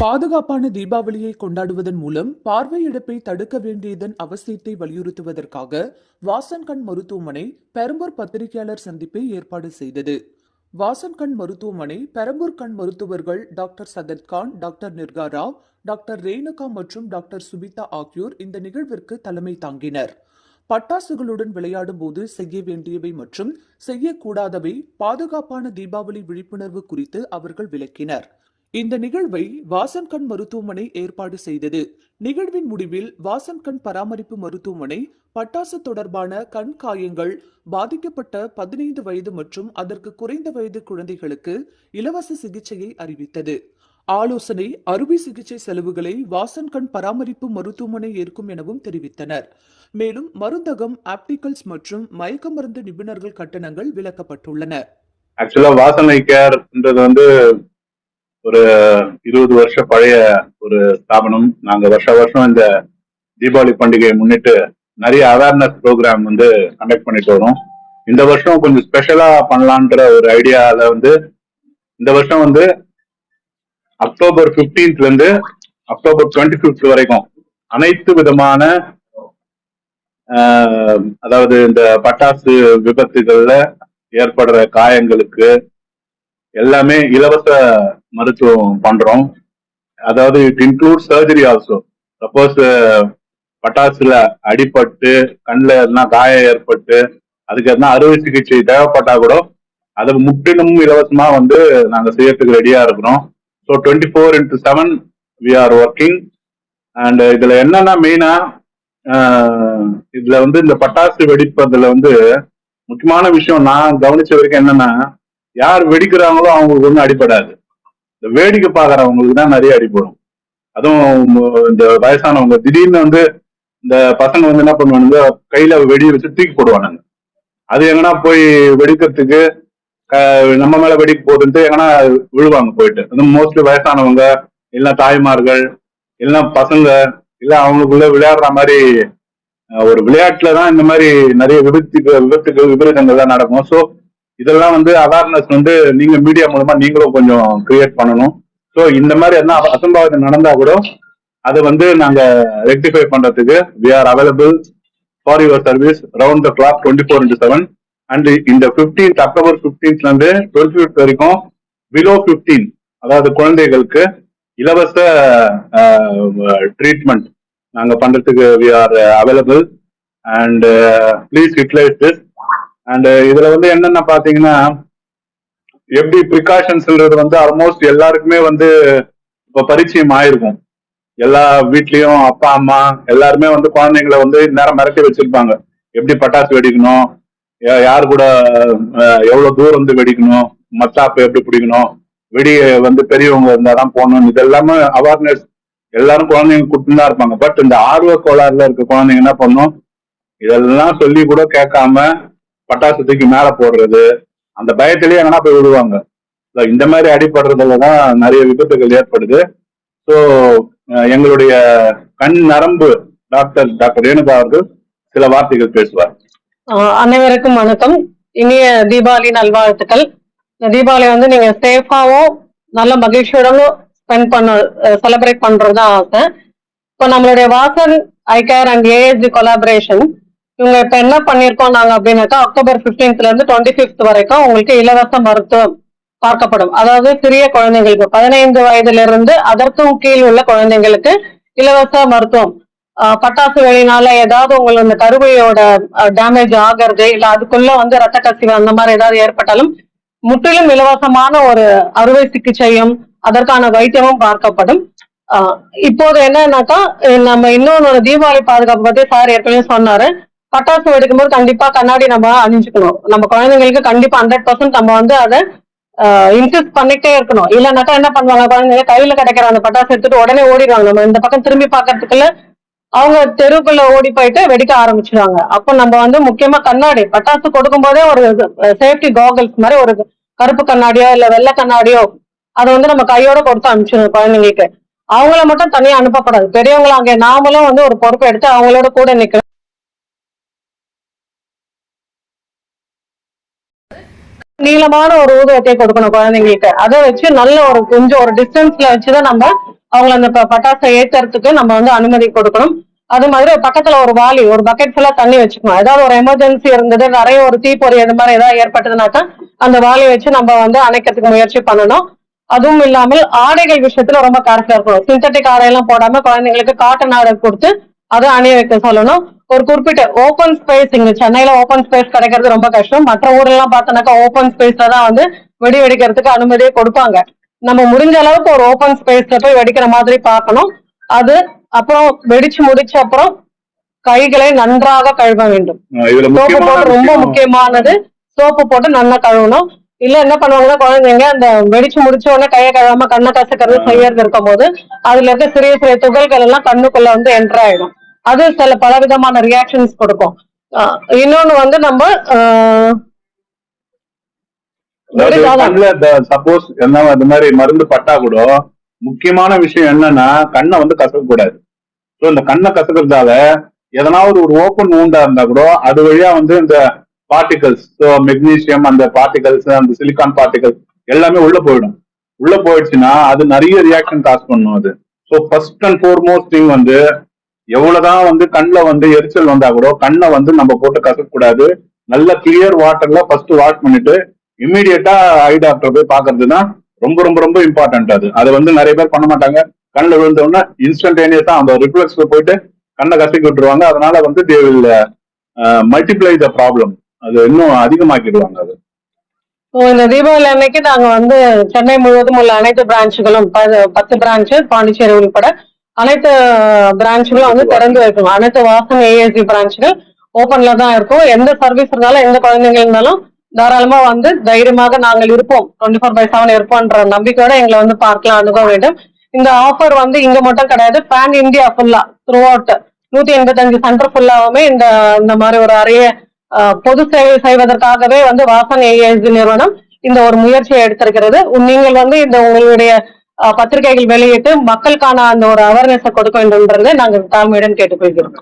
பாதுகாப்பான தீபாவளியை கொண்டாடுவதன் மூலம் பார்வை இழப்பை தடுக்க வேண்டியதன் அவசியத்தை வலியுறுத்துவதற்காக வாசன்கண் மருத்துவமனை பெரம்பூர் பத்திரிகையாளர் சந்திப்பை ஏற்பாடு செய்தது. வாசன்கண் மருத்துவமனை பெரம்பூர் கண் மருத்துவர்கள் doctor Sadathkhan doctor Nirga Rao doctor Renuka மற்றும் டாக்டர் சுபிதா ஆகியோர் இந்த நிகழ்விற்கு தலைமை தாங்கினர். பட்டாசுகளுடன் விளையாடும் போது செய்ய வேண்டியவை மற்றும் செய்யக்கூடாதவை பாதுகாப்பான தீபாவளி விழிப்புணர்வு குறித்து அவர்கள் விளக்கினர். இந்த நிகழ்வை வாசன்கண் மருத்துவமனை ஏற்பாடு செய்தது. நிகழ்வின் முடிவில் வாசன்கண் பராமரிப்பு மருத்துவமனை பட்டாசு தொடர்பான கண் காயங்கள் பாதிக்கப்பட்ட பதினைந்து வயது மற்றும் அதற்கு குறைந்த வயது குழந்தைகளுக்கு இலவச சிகிச்சையை அறிவித்தது. ஆலோசனை அறுவை சிகிச்சை செலவுகளை வாசன்கண் பராமரிப்பு மருத்துவமனை ஏற்கும் எனவும் தெரிவித்தனர். மேலும் மருந்தகம் ஆப்டிகல்ஸ் மற்றும் மயக்க மருந்து நிபுணர்கள் கட்டணங்கள் விலக்கப்பட்டுள்ளன. ஆக்சுவலா வாசனை கேர்ன்றது வந்து ஒரு இருபது வருஷம் பழைய ஒரு ஸ்தாபனம். நாங்க வருஷ வருஷம் இந்த தீபாவளி பண்டிகையை முன்னிட்டு நிறைய அவேர்னஸ் ப்ரோக்ராம் வந்து கண்டக்ட் பண்ணிட்டு வரோம். இந்த வருஷம் கொஞ்சம் ஸ்பெஷலா பண்ணலான்ற ஒரு ஐடியால வந்து இந்த வருஷம் வந்து அக்டோபர் பிப்டீன்த்ல இருந்து அக்டோபர் டுவெண்ட்டி ஃபிஃப்த் வரைக்கும் அனைத்து விதமான அதாவது இந்த பட்டாசு விபத்துகள்ல ஏற்படுற காயங்களுக்கு எல்லாமே இலவச மருத்துவம் பண்றோம். அதாவது it include surgery also suppose பட்டாசுல அடிபட்டு கண்ணில் எதுனா காயம் ஏற்பட்டு அதுக்கு எதுனா அறுவை சிகிச்சை தேவைப்பட்டா கூட அதை முற்றிலும் இலவசமா வந்து நாங்கள் செய்யறதுக்கு ரெடியா இருக்கிறோம். So twenty four into seven we are working and இதுல என்னன்னா மெயினா இதுல வந்து இந்த பட்டாசு வெடிப்பதுல வந்து முக்கியமான விஷயம் நான் கவனிச்ச வரைக்கும் என்னன்னா யார் வெடிக்கிறாங்களோ அவங்களுக்கு ஒன்றும் அடிபடாது. இந்த வேடிக்கை பாக்குறவங்களுக்கு தான் நிறைய அடிபடும் அதுவும் இந்த வயசானவங்க திடீர்னு வந்து இந்த பசங்க வந்து என்ன பண்ணுவானுங்க கையில வெடி வச்சு தூக்கி போடுவானுங்க. அது எங்கன்னா போய் வெடிக்கிறதுக்கு நம்ம மேல வெடிக்க போகுதுன்ட்டு எங்கன்னா விழுவாங்க போயிட்டு. அது மோஸ்ட்லி வயசானவங்க இல்லைன்னா தாய்மார்கள் இல்லைன்னா பசங்க இல்ல அவங்களுக்குள்ள விளையாடுற மாதிரி ஒரு விளையாட்டுல தான் இந்த மாதிரி நிறைய விபத்துகள் விபரீதங்கள் தான் நடக்கும். ஸோ இதெல்லாம் வந்து அவேர்னஸ் வந்து நீங்க மீடியா மூலமா நீங்களும் கொஞ்சம் கிரியேட் பண்ணணும். ஸோ இந்த மாதிரி என்ன அசம்பாவிதம் நடந்தா கூட அதை வந்து நாங்க ரெக்டிஃபை பண்றதுக்கு we are available for your service round the clock twenty four into seven and இந்த பிப்டீன்த் அக்டோபர் பிப்டீன்த்ல இருந்து டுவெண்ட்டி ஃபிஃப்த் வரைக்கும் பிலோ பிப்டீன் அதாவது குழந்தைகளுக்கு இலவச ட்ரீட்மெண்ட் நாங்க பண்றதுக்கு we are available and please utilize this and uh, இதுல வந்து என்னென்ன பாத்தீங்கன்னா எப்படி ப்ரிகாஷன்ஸ்ன்றது வந்து ஆல்மோஸ்ட் எல்லாருக்குமே வந்து இப்ப பரிச்சயம் ஆயிருக்கும். எல்லா வீட்லயும் அப்பா அம்மா எல்லாருமே வந்து குழந்தைங்களை வந்து நேரம் மிரட்டி வச்சிருப்பாங்க. எப்படி பட்டாசு வெடிக்கணும்? யார் கூட எவ்வளவு தூரம் வந்து வெடிக்கணும்? மத்தாப்பு எப்படி பிடிக்கணும்? வெடி வந்து பெரியவங்க இருந்தாதான் போகணும். இது எல்லாமே அவேர்னஸ் எல்லாரும் குழந்தைங்க கூட்டு தான் இருப்பாங்க. பட் இந்த ஆர்வ கோளாறுல இருக்க குழந்தைங்க என்ன பண்ணும்? இதெல்லாம் சொல்லி கூட கேட்காம பட்டாசு தூக்கி மேல போடுறது. அந்த பயத்திலேயே எங்கன்னா போய் விடுவாங்க இந்த மாதிரி அடிபடுறதுல தான் நிறைய விபத்துகள் ஏற்படுது. ஸோ எங்களுடைய கண் நரம்பு டாக்டர் டாக்டர் ரேணுகா அவர்கள் சில வார்த்தைகள் பேசுவார். அனைவருக்கும் வணக்கம். இனிய தீபாவளி நல்வாழ்த்துக்கள். இந்த தீபாவளி வந்து நீங்க சேஃபாவும் நல்ல மகிழ்ச்சியோடவும் ஸ்பெண்ட் பண்ண செலிப்ரேட் பண்றதுதான் ஆசை. இப்போ நம்மளுடைய Vasan eye care and AST collaboration இவங்க இப்ப என்ன பண்ணிருக்கோம் நாங்க அப்படின்னாக்கா அக்டோபர் பிப்டீன்த்ல இருந்து டுவெண்ட்டி ஃபிஃப்த் வரைக்கும் உங்களுக்கு இலவச மருத்துவம் பார்க்கப்படும். அதாவது சிறிய குழந்தைங்களுக்கு பதினைந்து வயதுல இருந்து அதற்கும் கீழ் உள்ள குழந்தைங்களுக்கு இலவச மருத்துவம். பட்டாசு வெளினால ஏதாவது உங்களுக்கு இந்த கருவையோட டேமேஜ் ஆகிறது இல்ல அதுக்குள்ள வந்து ரத்த கசிவு அந்த மாதிரி ஏதாவது ஏற்பட்டாலும் முற்றிலும் இலவசமான ஒரு அறுவை சிகிச்சையும் அதற்கான வைத்தியமும் பார்க்கப்படும். இப்போது என்னன்னாக்கா நம்ம இன்னொன்னு தீபாவளி பாதுகாப்பு பத்தி சார் ஏற்கனவே சொன்னாரு. பட்டாசு வெடிக்கும்போது கண்டிப்பா கண்ணாடி நம்ம அணிஞ்சுக்கணும். நம்ம குழந்தைங்களுக்கு கண்டிப்பா ஹண்ட்ரட் பர்சன்ட் நம்ம வந்து அதை இன்சிஸ்ட் பண்ணிட்டே இருக்கணும். இல்லைனாக்கா என்ன பண்ணுவாங்க? குழந்தைங்க கையில கிடைக்கிற அந்த பட்டாசு எடுத்துட்டு உடனே ஓடிடுவாங்க. நம்ம இந்த பக்கம் திரும்பி பார்க்கறதுக்குள்ள அவங்க தெருவுக்குள்ள ஓடி போயிட்டு வெடிக்க ஆரம்பிச்சிருவாங்க. அப்போ நம்ம வந்து முக்கியமா கண்ணாடி பட்டாசு கொடுக்கும் போதே ஒரு சேஃப்டி காகல்ஸ் மாதிரி ஒரு கருப்பு கண்ணாடியோ இல்ல வெள்ளை கண்ணாடியோ அதை வந்து நம்ம கையோட கொடுத்து அனுப்பிச்சிடணும் குழந்தைங்களுக்கு. அவங்கள மட்டும் தனியா அனுப்பக்கூடாது. பெரியவங்கள அங்கே நாமளும் வந்து ஒரு பொறுப்பு எடுத்து அவங்களோட கூட நிக்கணும். நீளமான ஒரு ஊதுவத்தை கொடுக்கணும் குழந்தைங்களுக்கு. அதை வச்சு நல்ல ஒரு கொஞ்சம் ஒரு டிஸ்டன்ஸ்ல வச்சுதான் நம்ம அவங்கள அந்த பட்டாசை ஏத்துறதுக்கு நம்ம வந்து அனுமதி கொடுக்கணும். அது மாதிரி பக்கத்துல ஒரு வாளி ஒரு பக்கெட் ஃபுல்லா தண்ணி வச்சுக்கணும். ஏதாவது ஒரு எமர்ஜென்சி இருந்தது நிறைய ஒரு தீப்பொறி அது மாதிரி ஏதாவது ஏற்பட்டதுனாக்கா அந்த வாலியை வச்சு நம்ம வந்து அணைக்கிறதுக்கு முயற்சி பண்ணணும். அதுவும் இல்லாமல் ஆடைகள் விஷயத்துல ரொம்ப கரெக்டா இருக்கணும். சிந்தட்டிக் ஆடையெல்லாம் போடாம குழந்தைங்களுக்கு காட்டன் ஆடை கொடுத்து அதை அணிய வைக்க சொல்லணும். ஒரு குறிப்பிட்ட ஓப்பன் ஸ்பேஸ் இங்க சென்னையில ஓப்பன் ஸ்பேஸ் கிடைக்கிறது ரொம்ப கஷ்டம். மற்ற ஊர்ல எல்லாம் பார்த்தோம்னாக்கா ஓப்பன் ஸ்பேஸ்ல தான் வந்து வெடி வெடிக்கிறதுக்கு அனுமதியே கொடுப்பாங்க. நம்ம முடிஞ்ச அளவுக்கு ஒரு ஓப்பன் ஸ்பேஸ்ல போய் வெடிக்கிற மாதிரி பார்க்கணும். அது அப்புறம் வெடிச்சு முடிச்ச அப்புறம் கைகளை நன்றாக கழுவ வேண்டும். சோப்பு போட்டு ரொம்ப முக்கியமானது சோப்பு போட்டு நல்லா கழுவணும். இல்ல என்ன பண்ணுவாங்கன்னா குழந்தைங்க அந்த வெடிச்சு முடிச்ச உடனே கையை கழுவாம கண்ணை கசக்கிறது செய்யறது இருக்கும் போது அதுல இருக்க சிறிய சிறிய துகள்கள் எல்லாம் கண்ணுக்குள்ள வந்து என்டர் ஆயிடும். அது சில பலவிதமான ரியாக்ஷன்ஸ் கொடுக்கும். இன்னொன்னு வந்து நம்ம சப்போஸ் என்ன அது மாதிரி மருந்து பட்டா கூட முக்கியமான விஷயம் என்னன்னா கண்ணை வந்து கசக்க கூடாது ஸோ இந்த கண்ணை கசக்கிறதால எதனாவது ஒரு ஓப்பன் ஊண்டா இருந்தா கூட அது வழியா வந்து இந்த பார்ட்டிகல்ஸ் ஸோ மெக்னீசியம் அந்த பார்ட்டிகல்ஸ் அந்த சிலிக்கான் பார்ட்டிகல்ஸ் எல்லாமே உள்ள போயிடும். உள்ள போயிடுச்சுன்னா அது நிறைய ரியாக்ஷன் காஸ் பண்ணும் அது. So first and foremost thing வந்து எவ்வளவுதான் வந்து கண்ணில் வந்து எரிச்சல் வந்தா கூட கண்ணை வந்து நம்ம போட்டு கசக்கக்கூடாது. நல்ல கிளியர் வாட்டர்ல ஃபர்ஸ்ட் வாஷ் பண்ணிட்டு இம்மிடியட்டா ஐ டாக்டர் போய் பாக்குறது தான் ரொம்ப ரொம்ப ரொம்ப இம்பார்ட்டன்ட் அது. அது வந்து நிறைய பேர் பண்ண மாட்டாங்க. கண்ணில் விழுந்த இன்ஸ்டன்டேனியஸா அந்த ரிஃப்ளெக்ஸ்ல போயிட்டு கண்ணை கசக்கி விட்டுருவாங்க. அதனால வந்து they will multiply the problem அது இன்னும் அதிகமாக்கிடுவாங்க அது. இந்த தீபாவளி அன்னைக்கு நாங்க வந்து சென்னை முழுவதும் உள்ள அனைத்து பிரான்ச்சுகளும் பத்து பிரான்ச்சு பாண்டிச்சேரி உள்பட அனைத்து பிரான்ச்சுகளும் வந்து திறந்து வைக்கணும். அனைத்து வாசன் ஏஎஸ்சி பிரான்ச்சுகள் ஓபன்ல தான் இருக்கும். எந்த சர்வீஸ் இருந்தாலும் எந்த குழந்தைங்க இருந்தாலும் தாராளமா வந்து தைரியமாக நாங்கள் இருப்போம். டுவெண்ட்டி ஃபோர் பை செவன் இருப்போம்ன்ற நம்பிக்கையோட எங்களை வந்து பார்க்கலாம் அணுக வேண்டும். இந்த ஆஃபர் வந்து இங்க மட்டும் கிடையாது பேன் இந்தியா ஃபுல்லா த்ரூ அவுட் நூத்தி எண்பத்தஞ்சு சென்டர் ஃபுல்லாவுமே இந்த இந்த மாதிரி ஒரு அறைய பொது சேவை செய்வதற்காகவே வந்து வாசன் ஏஎஸ்டி நிறுவனம் இந்த ஒரு முயற்சியை எடுத்திருக்கிறது. நீங்கள் வந்து இந்த உங்களுடைய பத்திரிகைகள் வெளியிட்டு மக்களுக்கான அந்த ஒரு அவேர்னஸை கொடுக்க வேண்டும்ன்றதை நாங்கள் தாழ்மையுடன் கேட்டுக்கொள்கிறோம்.